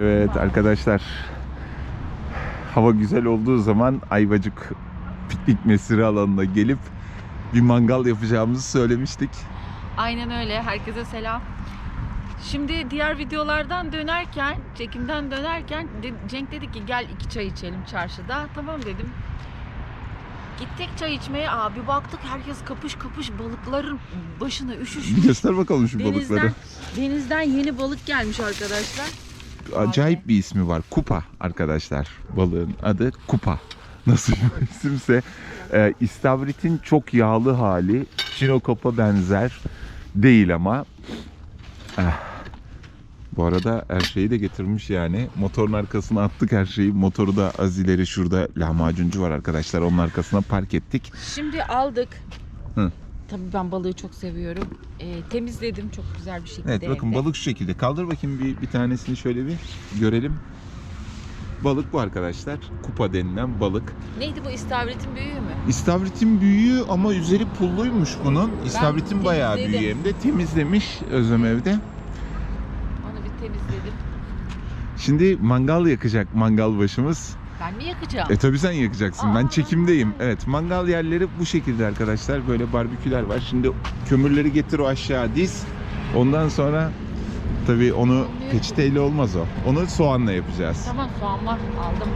Evet arkadaşlar. Hava güzel olduğu zaman Ayvacık piknik mesire alanına gelip bir mangal yapacağımızı söylemiştik. Aynen öyle. Herkese selam. Şimdi diğer videolardan dönerken, çekimden dönerken Cenk dedi ki gel iki çay içelim çarşıda. Tamam dedim. Gittik çay içmeye. Abi baktık herkes kapış kapış balıkların başına üşüşmüş. Göster bakalım şu Denizden, balıkları. denizden yeni balık gelmiş arkadaşlar. Acayip bir ismi var. Kupa arkadaşlar. Balığın adı Kupa. Nasıl bir isimse. Ee, istavritin çok yağlı hali. Çinokop'a benzer değil ama. Ah. Bu arada her şeyi de getirmiş yani. Motorun arkasına attık her şeyi. Motoru da az ileri şurada lahmacuncu var arkadaşlar. Onun arkasına park ettik. Şimdi aldık. Hı. Tabii ben balığı çok seviyorum. Ee, temizledim çok güzel bir şekilde. Evet bakın evde. balık şu şekilde. Kaldır bakayım bir, bir tanesini şöyle bir görelim. Balık bu arkadaşlar. Kupa denilen balık. Neydi bu istavritin büyüğü mü? İstavritin büyüğü ama üzeri pulluymuş bunun. İstavritin bayağı temizledim. büyüğü hem de temizlemiş Özlem evde. Onu bir temizledim. Şimdi mangal yakacak mangal başımız. Ben mi yakacağım? E tabi sen yakacaksın. Ben Aa. çekimdeyim. Evet mangal yerleri bu şekilde arkadaşlar. Böyle barbeküler var. Şimdi kömürleri getir o aşağı diz. Ondan sonra tabi onu peçeteyle olmaz o. Onu soğanla yapacağız. Tamam soğan var aldım.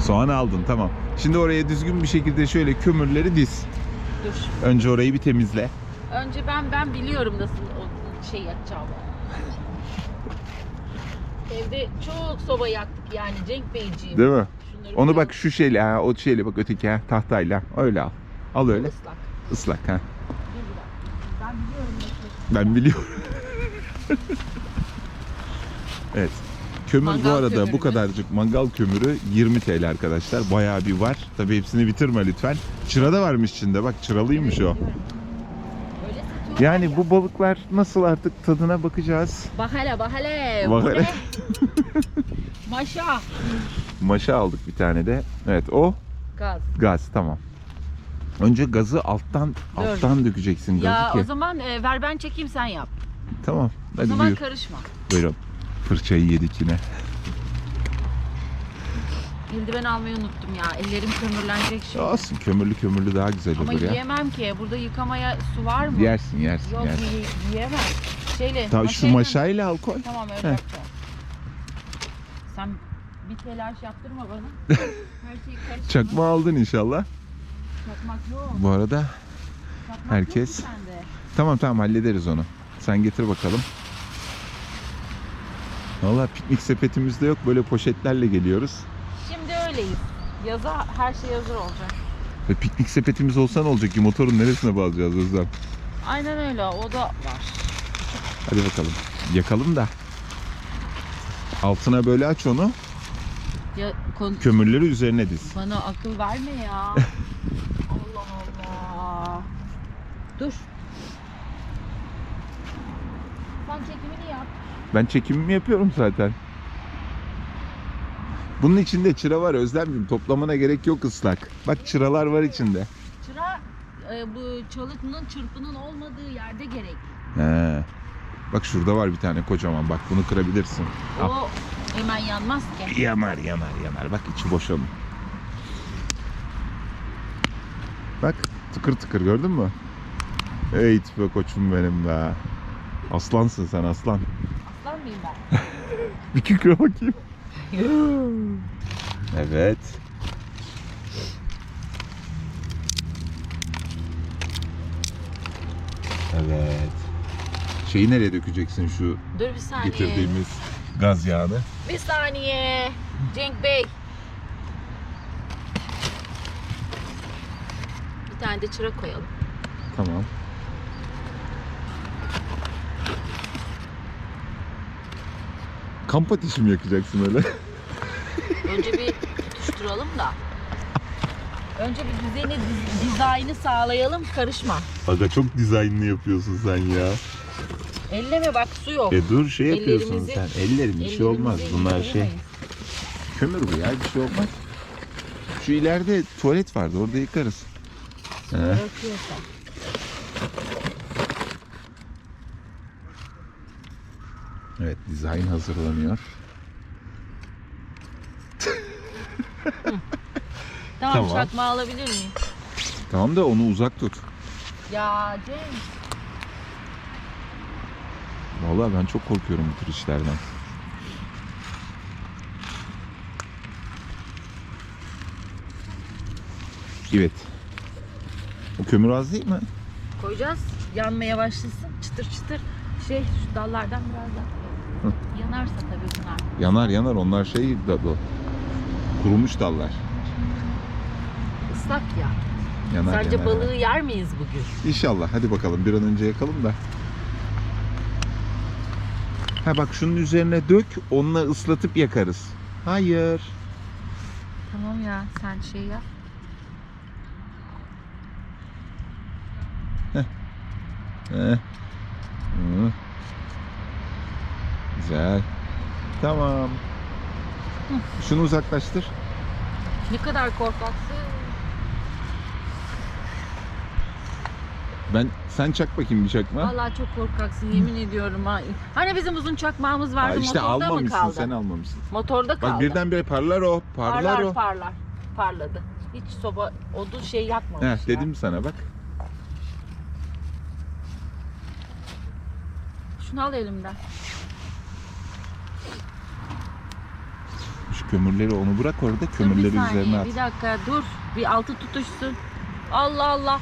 Soğan aldın tamam. Şimdi oraya düzgün bir şekilde şöyle kömürleri diz. Dur. Önce orayı bir temizle. Önce ben ben biliyorum nasıl o şey yakacağımı. Evde çok soba yaktık yani Cenk Beyciğim. Değil mi? Onu bak şu şeyle ha, o şeyle bak öteki ha, tahtayla. Öyle al. Al öyle. ıslak. Islak ha. Ben biliyorum. Ben biliyorum. evet. Kömür bu Mangal arada bu kömürümüz. kadarcık mangal kömürü 20 TL arkadaşlar. Bayağı bir var. Tabii hepsini bitirme lütfen. Çıra da varmış içinde. Bak çıralıymış o. Evet, biliyorum. Öyle satıyorlar Yani ya. bu balıklar nasıl artık tadına bakacağız. Bak hele bak hele. Bak Bu hele. ne? Maşa. Maşa aldık bir tane de. Evet o Gaz. gaz tamam. Önce gazı alttan Dur. alttan dökeceksin gazı Ya ki. o zaman e, ver ben çekeyim sen yap. Tamam. O Hadi zaman buyur. karışma. Buyurun. Fırçayı yedik yine. Eldiven almayı unuttum ya. Ellerim kömürlenecek şimdi. Olsun kömürlü kömürlü daha güzel Ama olur ya. yiyemem ki. Burada yıkamaya su var mı? Yersin yersin Yok yersin. yi- yiyemem. Şeyle. Tamam şu maşayla- maşayla al koy. Tamam öyle Heh. yapacağım. Sen bir telaş yaptırma bana. Her şeyi karıştırma. Çakma aldın inşallah. Çakmak yok. Bu arada Çakmak herkes- Yok mu sende? tamam tamam hallederiz onu. Sen getir bakalım. Valla piknik sepetimizde yok. Böyle poşetlerle geliyoruz. Öyleyiz. Yaza her şey hazır olacak. Ve piknik sepetimiz olsa ne olacak ki? Motorun neresine bağlayacağız Özlem? Aynen öyle. O da var. Hadi bakalım. Yakalım da. Altına böyle aç onu. Ya, kon- Kömürleri üzerine diz. Bana akıl verme ya. Allah Allah. Dur. Sen çekimini yap. Ben çekimimi yapıyorum zaten. Bunun içinde çıra var Özlemciğim. Toplamana gerek yok ıslak. Bak çıralar var içinde. Çıra e, bu çalıkının çırpının olmadığı yerde gerek. He. Bak şurada var bir tane kocaman. Bak bunu kırabilirsin. Al. O hemen yanmaz ki. Yanar yanar yanar. Bak içi boş onun. Bak tıkır tıkır gördün mü? Ey be koçum benim be. Aslansın sen aslan. Aslan mıyım ben? Bir kükre bakayım. Evet. Evet. Şeyi nereye dökeceksin şu Dur bir saniye. getirdiğimiz gaz yağını? Bir saniye. Cenk Bey. Bir tane de çıra koyalım. Tamam. Kamp ateşi mi yakacaksın öyle? Önce bir tutuşturalım da. Önce bir düzeni, diz- dizaynı sağlayalım. Karışma. Aga çok dizaynlı yapıyorsun sen ya. Elleme bak su yok. E dur şey yapıyorsun Ellerimizi- sen. Ellerin bir şey olmaz. Ellerimizi Bunlar şey. yıkayamayız. Kömür bu ya bir şey olmaz. Şu ileride tuvalet vardı orada yıkarız. He. Evet dizayn hazırlanıyor. Tamam, Tamam. çakma alabilir miyim? Tamam da onu uzak tut. Ya Cenk. Vallahi ben çok korkuyorum bu tür işlerden. Evet. O kömür az değil mi? Koyacağız. Yanmaya başlasın. Çıtır çıtır. Şey şu dallardan biraz daha. Yanarsa tabii bunlar. Yanar yanar onlar şey da da- kurumuş dallar. Islak ya. Yanar Sadece yanar, balığı yanar. yer miyiz bugün? İnşallah hadi bakalım bir an önce yakalım da. Ha bak şunun üzerine dök onunla ıslatıp yakarız. Hayır. Tamam ya sen şey yap. Heh. Hı. Güzel. Tamam. Şunu uzaklaştır. Ne kadar korkaksın. Ben sen çak bakayım bir çakma. Vallahi çok korkaksın yemin ediyorum ha. Hani bizim uzun çakmağımız Aa, vardı işte motorda mı almamışsın kaldı? sen almamışsın. Motorda kaldı. Bak birdenbire parlar o. Parlar, parlar o. parlar. Parladı. Hiç soba odun şey yakmamış. Heh, dedim sana bak. Şunu al elimden. Kömürleri onu bırak orada. Kömürleri bir saniye, üzerine at. Bir dakika dur. Bir altı tutuşsun. Allah Allah.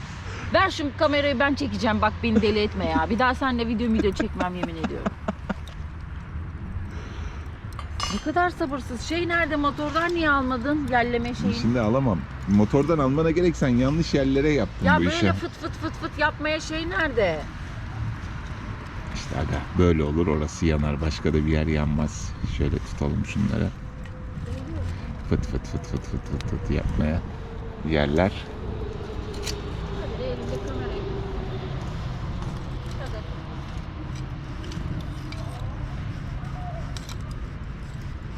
Ver şu kamerayı ben çekeceğim. Bak beni deli etme ya. Bir daha seninle video video çekmem yemin ediyorum. Ne kadar sabırsız. Şey nerede motordan niye almadın? Yerleme şeyini. Şimdi alamam. Motordan almana gerek sen yanlış yerlere yaptın Ya bu böyle işi. fıt fıt fıt fıt yapmaya şey nerede? İşte aga böyle olur orası yanar başka da bir yer yanmaz. Şöyle tutalım şunları. Fıt fıt fıt fıt fıt fıt fıt yapmaya yerler. Hadi elimde kamerayı. Hadi.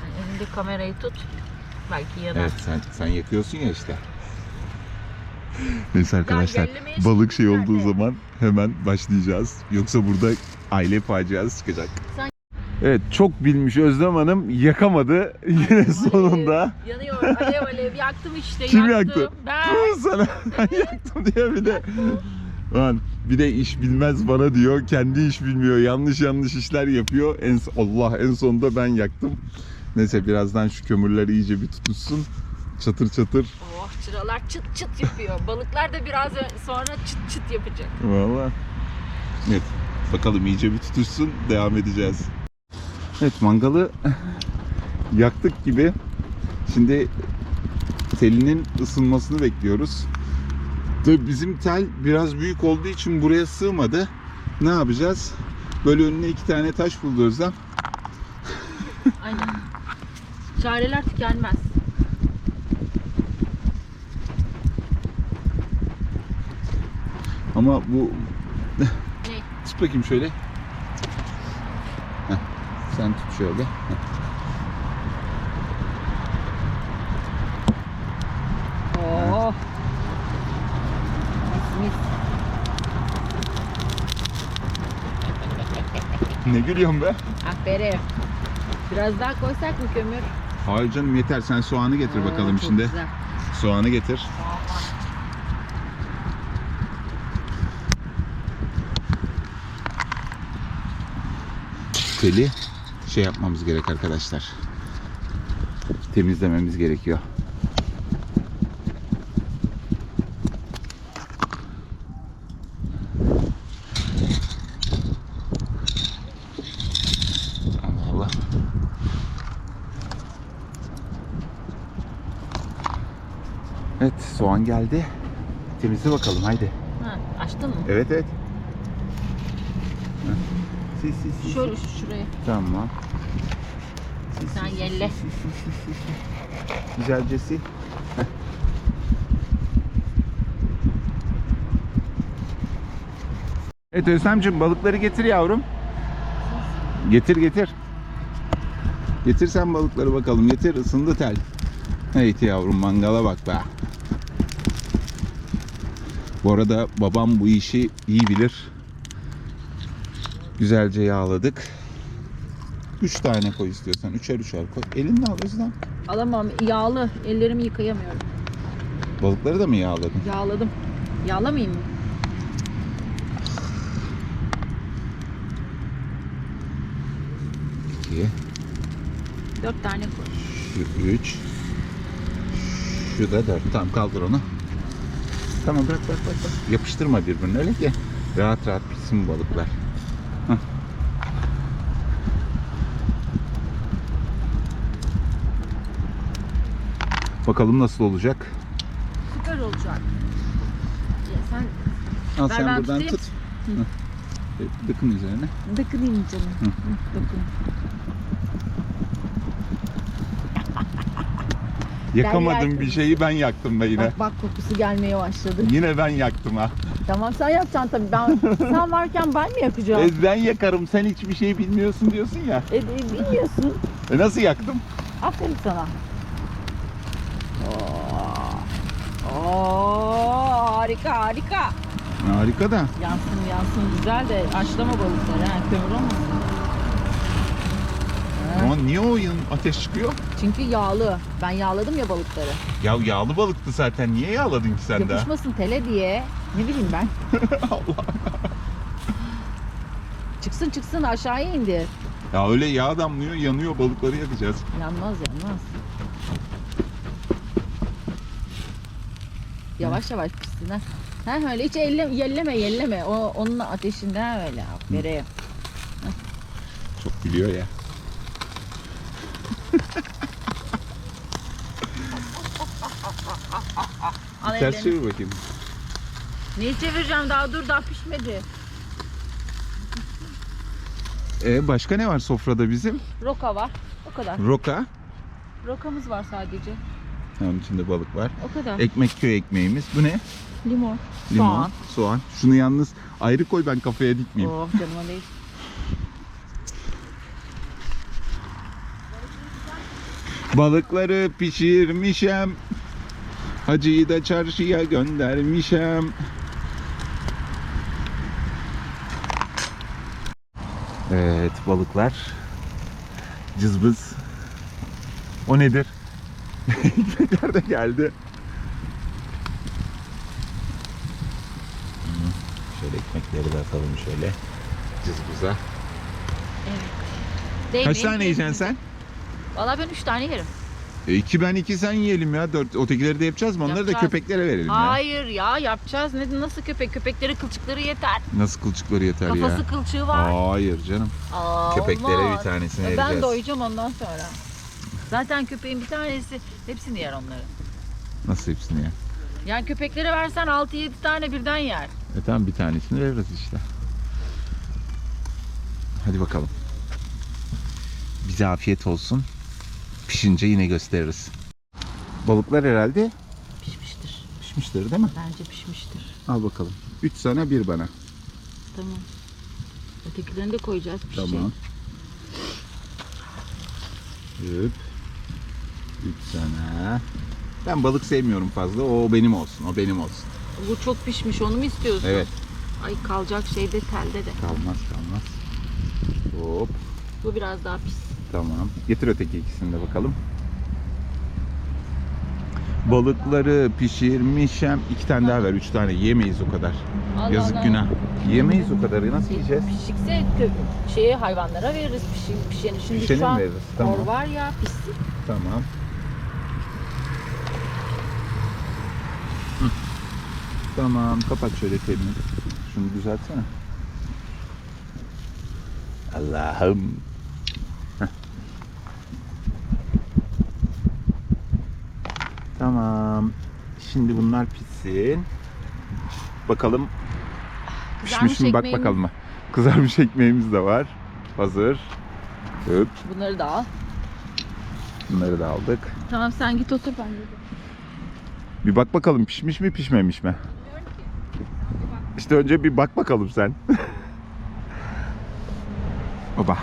Yani elinde kamerayı tut. Belki yanar. Evet sen sen yakıyorsun ya işte. Neyse arkadaşlar balık şey olduğu nerede? zaman hemen başlayacağız. Yoksa burada aile faciası çıkacak. Sen- Evet çok bilmiş Özlem Hanım yakamadı yine sonunda. Yanıyor. Alev alev yaktım işte. Kim yaktım. yaktı? Ben. Sana ben yaktım diye bir de. Lan bir de iş bilmez bana diyor. Kendi iş bilmiyor. Yanlış yanlış işler yapıyor. En, Allah en sonunda ben yaktım. Neyse birazdan şu kömürler iyice bir tutuşsun. Çatır çatır. Oh çıralar çıt çıt yapıyor. Balıklar da biraz sonra çıt çıt yapacak. Valla. Evet. Bakalım iyice bir tutuşsun. Devam edeceğiz. Evet mangalı yaktık gibi. Şimdi telinin ısınmasını bekliyoruz. Tabii bizim tel biraz büyük olduğu için buraya sığmadı. Ne yapacağız? Böyle önüne iki tane taş buldu Özlem. Aynen. Çareler tükenmez. Ama bu... Ne? Tut bakayım şöyle. Sen tut şöyle. Oh. Mis mis. Ne gülüyorsun be? Aferin. Biraz daha koysak mı kömür? Hayır canım yeter. Sen soğanı getir Oo, bakalım çok şimdi. güzel. Soğanı getir. Teli şey yapmamız gerek arkadaşlar. Temizlememiz gerekiyor. Evet soğan geldi. Temizle bakalım haydi. Ha, açtın mı? Evet evet. Sil sil sil. Şöyle şu şuraya. Tamam. Sil, Sen sil, sil, yelle. sil, sil, sil, sil, sil. Güzelce sil. Heh. Evet Özlemciğim balıkları getir yavrum. Getir getir. Getir sen balıkları bakalım. Getir ısındı tel. Evet yavrum mangala bak be. Bu arada babam bu işi iyi bilir. Güzelce yağladık. Üç tane koy istiyorsan. Üçer üçer koy. Elinle al Özlem. Alamam. Yağlı. Ellerimi yıkayamıyorum. Balıkları da mı yağladın? Yağladım. Yağlamayayım mı? İki. Dört tane koy. Şu üç. Şu da dört. Tamam kaldır onu. Tamam bırak bırak bırak. bırak. Yapıştırma birbirine öyle ki. Rahat rahat pişsin balıklar. Bakalım nasıl olacak. Süper olacak. Ya sen Al Ver sen ben buradan tutayım. tut. Hah. Dıkın üzerine. Dıkınayım canım. Hı. Hı, Dokun. Yakamadığım yer bir şeyi ben yaktım da yine. Bak bak kokusu gelmeye başladı. Yine ben yaktım ha. Tamam sen yapacaksın tabii. Ben, sen varken ben mi yakacağım? E, ben yakarım sen hiçbir şey bilmiyorsun diyorsun ya. E, e, bilmiyorsun. E, nasıl yaktım? Aferin sana. Oo. Oo, harika harika. Harika da. Yansın yansın güzel de haşlama balıkları ha kömür olmasın. Ama niye o yan ateş çıkıyor? Çünkü yağlı. Ben yağladım ya balıkları. Ya yağlı balıktı zaten. Niye yağladın ki sen de? Yapışmasın tele diye. Ne bileyim ben. Allah. Çıksın çıksın aşağıya indir. Ya öyle yağ damlıyor, yanıyor balıkları yakacağız. Yanmaz yanmaz. Yavaş yavaş pişsin ha. Ha öyle hiç elle, yelleme yelleme. O onun ateşinden öyle. Aferin. Çok biliyor ya. Ters çevir bakayım. Neyi çevireceğim daha dur daha pişmedi. E başka ne var sofrada bizim? Roka var. O kadar. Roka. Rokamız var sadece. Onun içinde balık var. O kadar. Ekmek köy ekmeğimiz. Bu ne? Limon. Limon, Soğan. soğan. Şunu yalnız ayrı koy ben kafaya dikmeyeyim. Oh canıma değil. Balıkları pişirmişem. Hacıyı da çarşıya göndermişem. Evet balıklar. Cızbız. O nedir? Ekmekler de geldi. Şöyle ekmekleri de atalım şöyle. Cızbıza. Kaç tane yiyeceksin sen? Valla ben üç tane yerim. E, iki ben iki sen yiyelim ya. Dört. Ötekileri de yapacağız mı? Onları da Yapacağız. köpeklere verelim ya. Hayır ya yapacağız. Ne, nasıl köpek? Köpekleri kılçıkları yeter. Nasıl kılçıkları yeter Kafası ya? kılçığı var. Hayır canım. Aa, Köpeklere olmaz. bir tanesini Ya vereceğiz. Ben doyacağım ondan sonra. Zaten köpeğin bir tanesi hepsini yer onları. Nasıl hepsini ya? Yani köpeklere versen 6-7 tane birden yer. E tamam bir tanesini veririz işte. Hadi bakalım. Bize afiyet olsun. Pişince yine gösteririz. Balıklar herhalde Pişmiştir. pişmiştir değil mi? Bence pişmiştir. Al bakalım. Üç sana bir bana. Tamam. Ötekilerini de koyacağız pişecek. Tamam. Üp. Üç sana. Ben balık sevmiyorum fazla. O benim olsun. O benim olsun. Bu çok pişmiş onu mu istiyorsun? Evet. Ay kalacak şeyde telde de. Kalmaz kalmaz. Hop. Bu biraz daha pis. Tamam. Getir öteki ikisini de bakalım. Balıkları pişirmişem. iki tane daha ver. Üç tane. Yemeyiz o kadar. Allah Yazık Allah. günah. Yemeyiz o kadarı. Nasıl yiyeceğiz? Pişikse kö- şeye hayvanlara veririz pişi, pişeni. Şimdi Pişeni şu mi an veririz? Tamam. hor var ya pişsin. Tamam. Hı. Tamam. Kapat şöyle telini. Şunu düzeltsene. Allah'ım. Tamam. Şimdi bunlar pişsin. Bakalım pişmiş mi bak bakalım. Kızarmış ekmeğimiz de var. Hazır. Hop. Bunları da al. Bunları da aldık. Tamam sen git otur ben de. Bir bak bakalım pişmiş mi pişmemiş mi? İşte önce bir bak bakalım sen. Oba.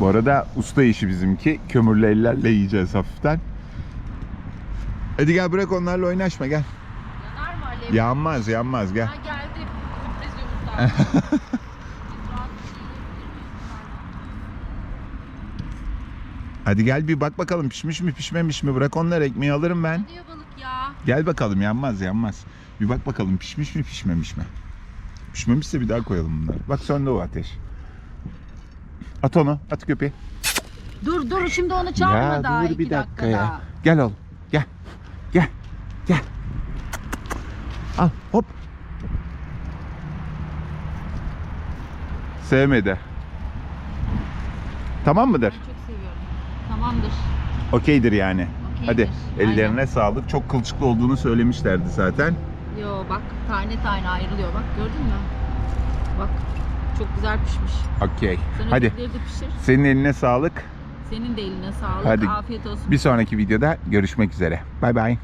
Bu arada usta işi bizimki. Kömürlü ellerle yiyeceğiz hafiften. Hadi gel bırak onlarla oynaşma gel. Yanar mı Alev? Yanmaz yanmaz gel. Ha geldi. Sürpriz yumurta. Hadi gel bir bak bakalım pişmiş mi pişmemiş mi bırak onları ekmeği alırım ben. Ne diyor balık ya? Gel bakalım yanmaz yanmaz. Bir bak bakalım pişmiş mi pişmemiş mi? Pişmemişse bir daha koyalım bunları. Bak söndü o ateş. At onu at köpeği. Dur dur şimdi onu çağırma ya daha dur iki bir dakika dakika ya. daha. Gel oğlum gel. Gel. Al hop. Sevmedi. Tamam mıdır? Ben çok seviyorum. Tamamdır. Okeydir yani. Okeydir. Hadi ellerine sağlık. Çok kılçıklı olduğunu söylemişlerdi zaten. Yo bak tane tane ayrılıyor bak gördün mü? Bak çok güzel pişmiş. Okey. Hadi. pişir. Senin eline sağlık. Senin de eline sağlık. Hadi. Afiyet olsun. Bir sonraki videoda görüşmek üzere. Bay bay.